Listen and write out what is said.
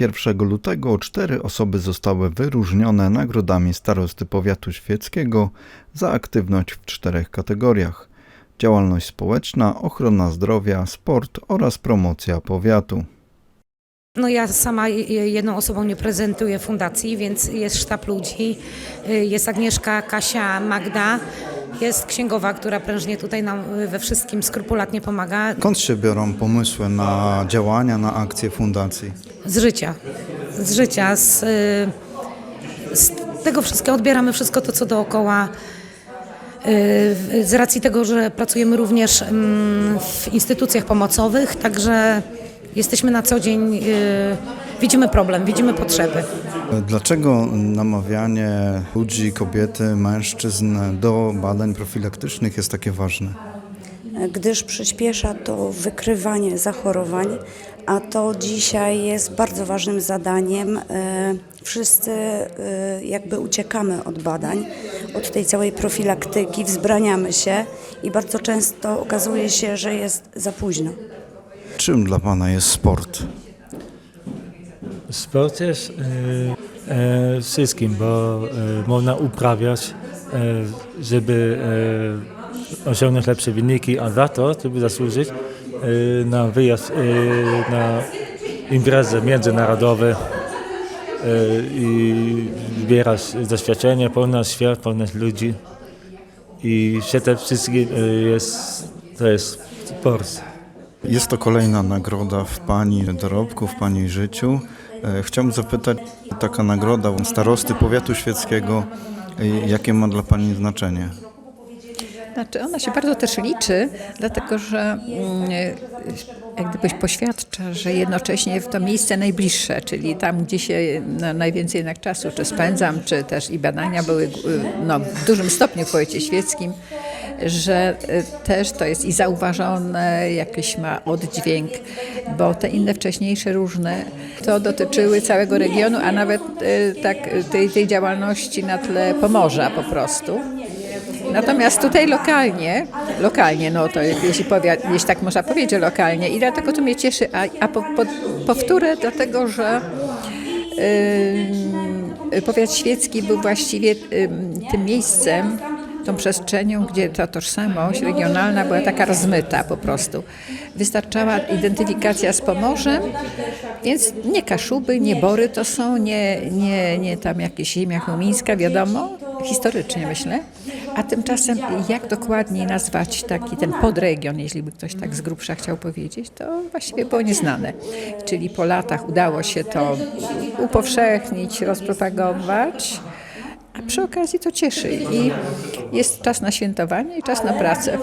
1 lutego cztery osoby zostały wyróżnione nagrodami starosty powiatu świeckiego za aktywność w czterech kategoriach: działalność społeczna, ochrona zdrowia, sport oraz promocja powiatu. No ja sama je- jedną osobą nie prezentuję fundacji, więc jest sztab ludzi, y, jest Agnieszka, Kasia, Magda, jest księgowa, która prężnie tutaj nam y, we wszystkim skrupulatnie pomaga Skąd się biorą pomysły na działania, na akcje fundacji? z życia, z życia, z, y, z tego wszystkiego odbieramy wszystko to, co dookoła. Y, Z racji tego, że pracujemy również mm, w instytucjach pomocowych, także jesteśmy na co dzień, widzimy problem, widzimy potrzeby. Dlaczego namawianie ludzi, kobiety, mężczyzn do badań profilaktycznych jest takie ważne? gdyż przyspiesza to wykrywanie zachorowań, a to dzisiaj jest bardzo ważnym zadaniem. E, Wszyscy e, jakby uciekamy od badań, od tej całej profilaktyki, wzbraniamy się i bardzo często okazuje się, że jest za późno. Czym dla Pana jest sport? Sport jest e, e, wszystkim, bo e, można uprawiać, e, żeby e, osiągnąć lepsze wyniki, a za to, żeby zasłużyć e, na wyjazd, e, na imprezy międzynarodowe e, i zbierać doświadczenie, poznać świat, poznać ludzi i przede wszystkim e, jest, to jest sport. Jest to kolejna nagroda w Pani dorobku, w Pani życiu. E, Chciałbym zapytać, taka nagroda starosty powiatu świeckiego, e, jakie ma dla Pani znaczenie? Znaczy ona się bardzo też liczy, dlatego że mm, jak gdybyś poświadcza, że jednocześnie w to miejsce najbliższe, czyli tam, gdzie się no, najwięcej jednak czasu czy spędzam, czy też i badania były y, no, w dużym stopniu w powiecie świeckim, że y, też to jest i zauważone, jakiś ma oddźwięk, bo te inne wcześniejsze różne to dotyczyły całego regionu, a nawet y, tak y, tej, tej działalności na tle Pomorza po prostu. Natomiast tutaj lokalnie, lokalnie, no to jeśli, powie, jeśli tak można powiedzieć, lokalnie i dlatego to mnie cieszy, a, a po, po, powtórę dlatego, że yy, powiat świecki był właściwie yy, tym miejscem, tą przestrzenią, gdzie ta tożsamość regionalna była taka rozmyta po prostu. Wystarczała identyfikacja z Pomorzem, więc nie Kaszuby, nie Bory to są, nie, nie, nie tam jakieś ziemia chełmińska, wiadomo, historycznie myślę. A tymczasem jak dokładniej nazwać taki ten podregion, jeśli by ktoś tak z grubsza chciał powiedzieć, to właściwie było nieznane. Czyli po latach udało się to upowszechnić, rozpropagować, a przy okazji to cieszy i jest czas na świętowanie i czas na pracę.